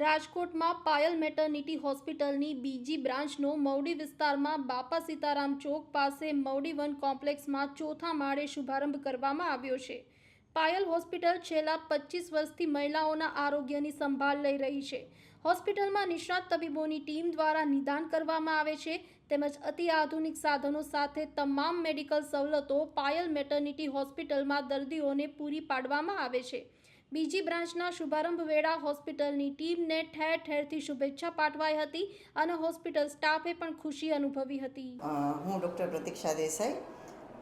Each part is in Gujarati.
રાજકોટમાં પાયલ મેટર્નિટી હોસ્પિટલની બીજી બ્રાન્ચનો મવડી વિસ્તારમાં બાપા સીતારામ ચોક પાસે મવડી વન કોમ્પ્લેક્સમાં ચોથા માળે શુભારંભ કરવામાં આવ્યો છે. પાયલ હોસ્પિટલ છેલ્લા પચીસ વર્ષથી મહિલાઓના આરોગ્યની સંભાળ લઈ રહી છે. હોસ્પિટલમાં નિષ્ણાત તબીબોની ટીમ દ્વારા નિદાન કરવામાં આવે છે તેમજ અતિ આધુનિક સાધનો સાથે તમામ મેડિકલ સવલતો પાયલ મેટર્નિટી હોસ્પિટલમાં દર્દીઓને પૂરી પાડવામાં આવે છે. બીજી બ્રાન્ચના શુભારંભ વેળા હોસ્પિટલની ટીમને ઠેર ઠેરથી શુભેચ્છા પાઠવાઈ હતી અને હોસ્પિટલ સ્ટાફે પણ ખુશી અનુભવી હતી. હું ડૉક્ટર પ્રતીક્ષા દેસાઈ,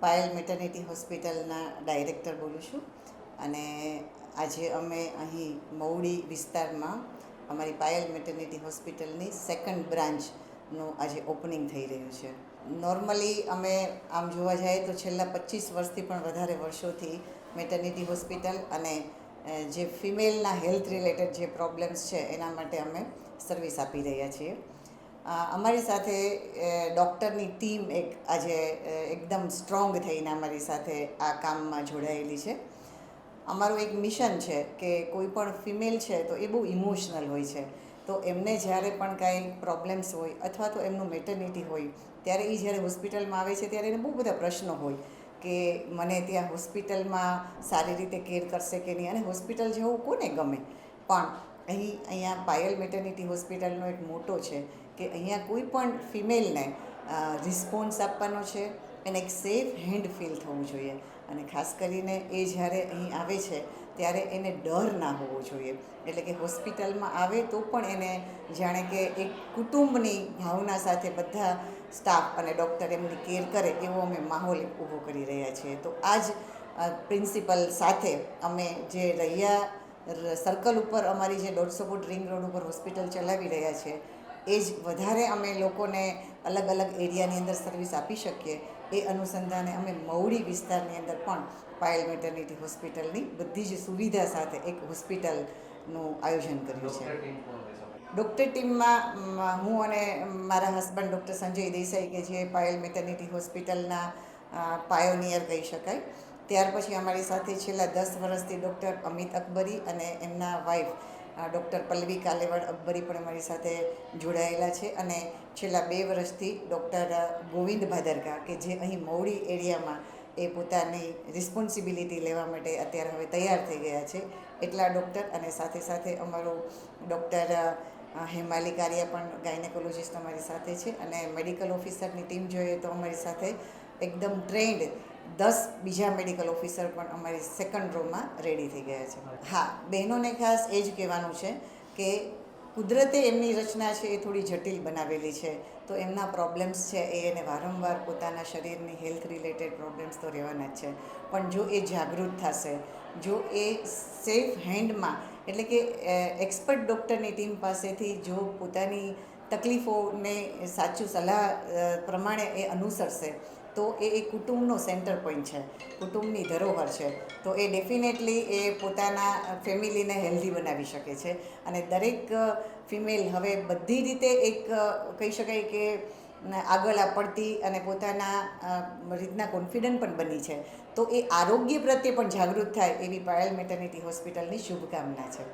પાયલ મેટર્નિટી હોસ્પિટલના ડાયરેક્ટર બોલું છું. અને આજે અમે અહીં મવડી વિસ્તારમાં અમારી પાયલ મેટર્નિટી હોસ્પિટલની સેકન્ડ બ્રાન્ચનું આજે ઓપનિંગ થઈ રહ્યું છે. નોર્મલી અમે આમ જોવા જઈએ તો છેલ્લા પચીસ વર્ષથી પણ વધારે વર્ષોથી મેટર્નિટી હોસ્પિટલ અને જે ફિમેલના હેલ્થ રિલેટેડ જે પ્રોબ્લેમ્સ છે, એના માટે અમે સર્વિસ આપી રહ્યા છીએ. અમારી સાથે ડૉક્ટરની ટીમ એક આજે એકદમ સ્ટ્રોંગ થઈને અમારી સાથે આ કામમાં જોડાયેલી છે. અમારું એક મિશન છે કે કોઈ પણ ફિમેલ છે તો એ બહુ ઇમોશનલ હોય છે. તો એમને જ્યારે પણ કાંઈ પ્રોબ્લેમ્સ હોય અથવા તો એમનું મેટર્નિટી હોય, ત્યારે એ જ્યારે હોસ્પિટલમાં આવે છે ત્યારે એને બહુ બધા પ્રશ્નો હોય. કે મને ત્યાં હોસ્પિટલમાં સારી રીતે કેર કરશે કે નહીં? અને હોસ્પિટલ જવું કોને ગમે? પણ અહીં, અહીંયા પાયલ મેટર્નિટી હોસ્પિટલનો એક મોટો છે કે અહીંયા કોઈ પણ ફિમેલને રિસ્પોન્સ આપવાનો છે એને એક સેફ હેન્ડ ફીલ થવું જોઈએ. અને ખાસ કરીને એ જ્યારે અહીં આવે છે, ત્યારે એને ડર ના હોવો જોઈએ. એટલે કે હોસ્પિટલમાં આવે તો પણ એને જાણે કે એક કુટુંબની ભાવના સાથે બધા સ્ટાફ અને ડૉક્ટર એમની કેર કરે એવો અમે માહોલ ઊભો કરી રહ્યા છીએ. તો આ જ પ્રિન્સિપલ સાથે અમે જે રહ્યા સર્કલ ઉપર અમારી જે દોઢસો ફૂટ રિંગ રોડ ઉપર હોસ્પિટલ ચલાવી રહ્યા છે, એ જ વધારે અમે લોકોને અલગ અલગ એરિયાની અંદર સર્વિસ આપી શકીએ. એ અનુસંધાને અમે મવડી વિસ્તારની અંદર પણ પાયલ મેટર્નિટી હોસ્પિટલની બધી જ સુવિધા સાથે એક હોસ્પિટલનું આયોજન કર્યું છે. ડૉક્ટર ટીમમાં હું અને મારા હસબન્ડ ડૉક્ટર સંજય દેસાઈ કે જે પાયલ મેટર્નિટી હોસ્પિટલના પાયોનિયર કહી શકાય. ત્યાર પછી અમારી સાથે છેલ્લા દસ વર્ષથી ડૉક્ટર અમિત અકબરી અને એમના વાઈફ ડૉક્ટર પલ્લવી કાલેવડ અકબરી પણ અમારી સાથે જોડાયેલા છે અને છેલ્લા બે વર્ષથી ડૉક્ટર ગોવિંદ ભાદરકા કે જે અહીં મવડી એરિયામાં એ પોતાની રિસ્પોન્સિબિલિટી લેવા માટે અત્યારે હવે તૈયાર થઈ ગયા છે. એટલા ડૉક્ટર અને સાથે સાથે અમારું ડૉક્ટર હેમાલી કારિયા પણ ગાયનેકોલોજીસ્ટ અમારી સાથે છે અને મેડિકલ ઓફિસરની ટીમ જોઈએ તો અમારી સાથે એકદમ ટ્રેન્ડ દસ બીજા મેડિકલ ઓફિસર પણ અમારી સેકન્ડ રોમાં રેડી થઈ ગયા છે. હા બહેનોને ખાસ એ જ કહેવાનું છે કે કુદરતે એમની રચના છે એ થોડી જટિલ બનાવેલી છે. તો એમના પ્રોબ્લેમ્સ છે એ એને વારંવાર પોતાના શરીરની હેલ્થ રિલેટેડ પ્રોબ્લેમ્સ તો રહેવાના જ છે. પણ જો એ જાગૃત થશે જો એ સેફ હેન્ડમાં એટલે કે એક્સપર્ટ ડૉક્ટરની ટીમ પાસેથી જો પોતાની તકલીફોને સાચું સલાહ પ્રમાણે એ અનુસરશે. તો એ એક કુટુંબનો સેન્ટર પોઈન્ટ છે. કુટુંબની ધરોહર છે. તો એ ડેફિનેટલી એ પોતાના ફેમિલીને હેલ્ધી બનાવી શકે છે. અને દરેક ફિમેલ હવે બધી રીતે એક કહી શકાય કે આગળ પડતી અને પોતાના રીતના કોન્ફિડન્ટ પણ બની છે. તો એ આરોગ્ય પ્રત્યે પણ જાગૃત થાય એવી પાયલ મેટર્નિટી હોસ્પિટલની શુભકામના છે.